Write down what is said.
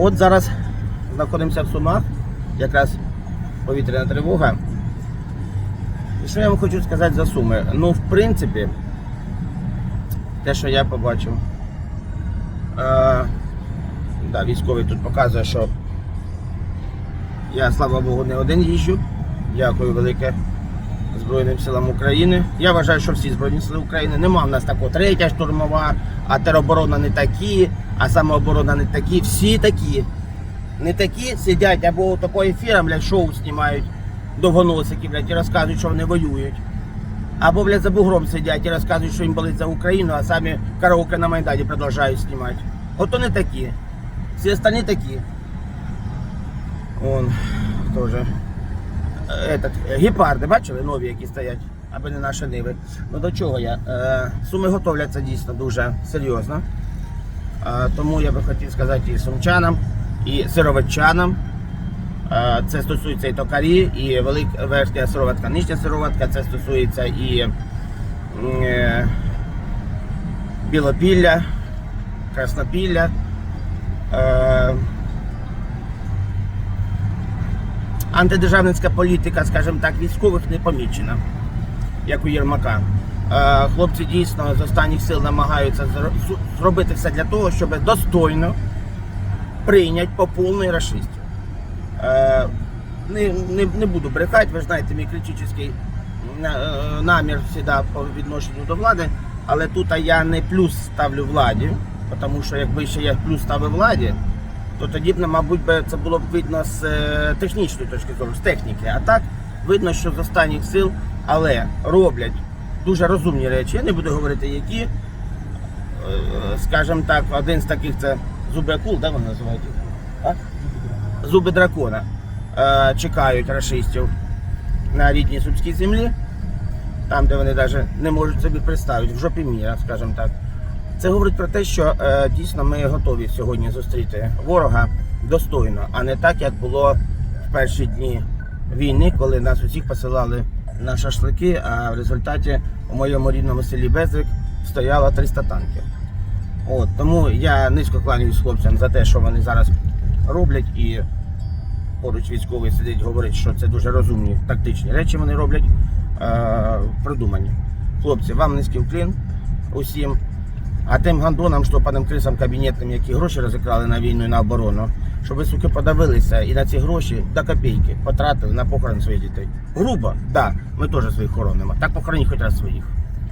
От зараз знаходимося в Сумах, якраз повітряна тривога. І що я вам хочу сказати за суми? Ну, в принципі, те, що я побачив. Е, да, військовий тут показує, що я, слава Богу, не один їжджу. Дякую велике Збройним силам України. Я вважаю, що всі Збройні сили України нема в нас такого третя штурмова, а тероборона не такі, а самооборона не такі. Всі такі. Не такі сидять або такого ефіром, блядь, шоу знімають довгоносики, блядь, і розказують, що вони воюють. Або, блядь, за бугром сидять і розказують, що їм болить за Україну, а самі караоке на Майдані продовжують знімати. Ото не такі. Всі остальні такі. Он теж. Этот, е, гепарди, бачили, нові, які стоять, аби не наші ниви. Ну до чого я? Е, суми готовляться дійсно дуже серйозно. Е, тому я би хотів сказати і сумчанам, і сироватчанам. Е, Це стосується і токарі, і велика верхня сироватка, нижня сироватка, це стосується і е, білопілля, краснопілля. Е, антидержавницька політика, скажімо так, військових не помічена, як у Єрмака. Е, Хлопці дійсно з останніх сил намагаються зробити все для того, щоб достойно прийняти по повній расистів. Е, Не, не, не буду брехати, ви знаєте, мій критичний е, намір завжди по відношенню до влади, але тут я не плюс ставлю владі, тому що якби ще я плюс ставив владі, то тоді б, мабуть, це було б видно з е, технічної точки зору, з техніки. А так видно, що з останніх сил, але роблять дуже розумні речі. Я не буду говорити, які. Е, Скажімо так, один з таких це зуби акул, да, вони називають? А? Зуби дракона. Е, Чекають расистів на рідній сумській землі, там, де вони навіть не можуть собі представити, в жопі міра, скажімо так. Це говорить про те, що е, дійсно ми готові сьогодні зустріти ворога достойно, а не так, як було в перші дні війни, коли нас усіх посилали на шашлики, а в результаті у моєму рідному селі Безрик стояло 300 танків. От, тому я низько кланяюсь хлопцям за те, що вони зараз роблять, і поруч військовий сидить, говорить, що це дуже розумні тактичні речі вони роблять, е, продумані. Хлопці, вам низький вклін усім. А тим гандонам, штопаним крисам кабінетним, які гроші розікрали на війну і на оборону, щоб ви суки подавилися і на ці гроші до копійки потратили на похорон своїх дітей. Грубо, так, да, ми теж своїх хоронимо. Так похороніть хоч раз своїх.